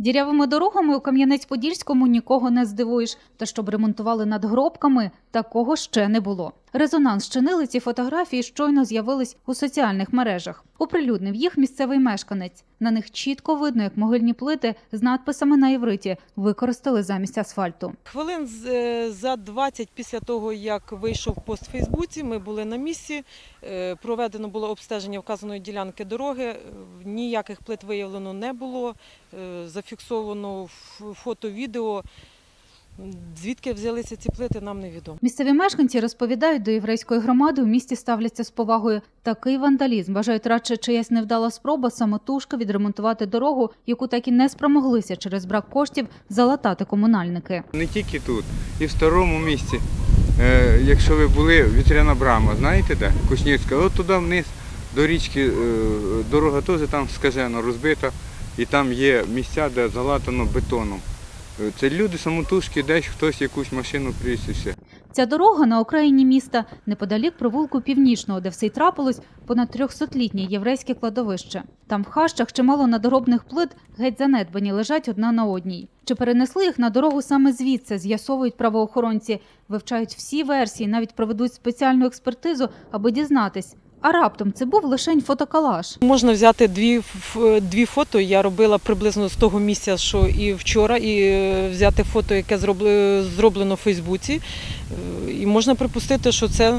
Дірявими дорогами у Кам'янець-Подільському нікого не здивуєш. Та щоб ремонтували над гробками, такого ще не було. Резонанс чинили ці фотографії щойно з'явились у соціальних мережах. Оприлюднив їх місцевий мешканець. На них чітко видно, як могильні плити з надписами на івриті використали замість асфальту. Хвилин е, за 20 після того, як вийшов пост в Фейсбуці, ми були на місці. Е, Проведено було обстеження вказаної ділянки дороги. Е, Ніяких плит виявлено не було. Зафіксовано фото, відео. Звідки взялися ці плити, нам невідомо. Місцеві мешканці розповідають, до єврейської громади у місті ставляться з повагою. Такий вандалізм вважають радше чиясь невдала спроба самотужки відремонтувати дорогу, яку так і не спромоглися через брак коштів залатати комунальники. Не тільки тут, і в старому місті. Е, якщо ви були, вітряна брама, знаєте де? Кушнірська, от туди вниз до річки, е, дорога теж там скажено розбита, і там є місця, де залатано бетоном. Це люди самотужки, десь хтось якусь машину привіз. Ця дорога на окраїні міста, неподалік провулку північного, де все й трапилось, понад 300-літнє єврейське кладовище. Там в хащах чимало надгробних плит геть занедбані лежать одна на одній. Чи перенесли їх на дорогу саме звідси, з'ясовують правоохоронці, вивчають всі версії, навіть проведуть спеціальну експертизу, аби дізнатись. А раптом це був лишень фотокалаш. Можна взяти дві, дві фото. Я робила приблизно з того місця, що і вчора, і е, взяти фото, яке зроблено в Фейсбуці. Е, І можна припустити, що це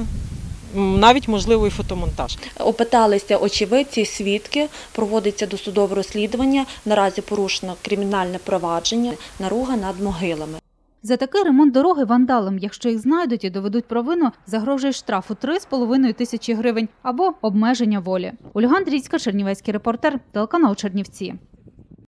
навіть можливий фотомонтаж. Опиталися очевидці, свідки, проводиться досудове розслідування. Наразі порушено кримінальне провадження, наруга над могилами. За такий ремонт дороги вандалам, якщо їх знайдуть і доведуть провину, загрожує штраф у 3,5 тисячі гривень або обмеження волі. Ольга Андрійська, Чернівецький репортер, телеканал Чернівці.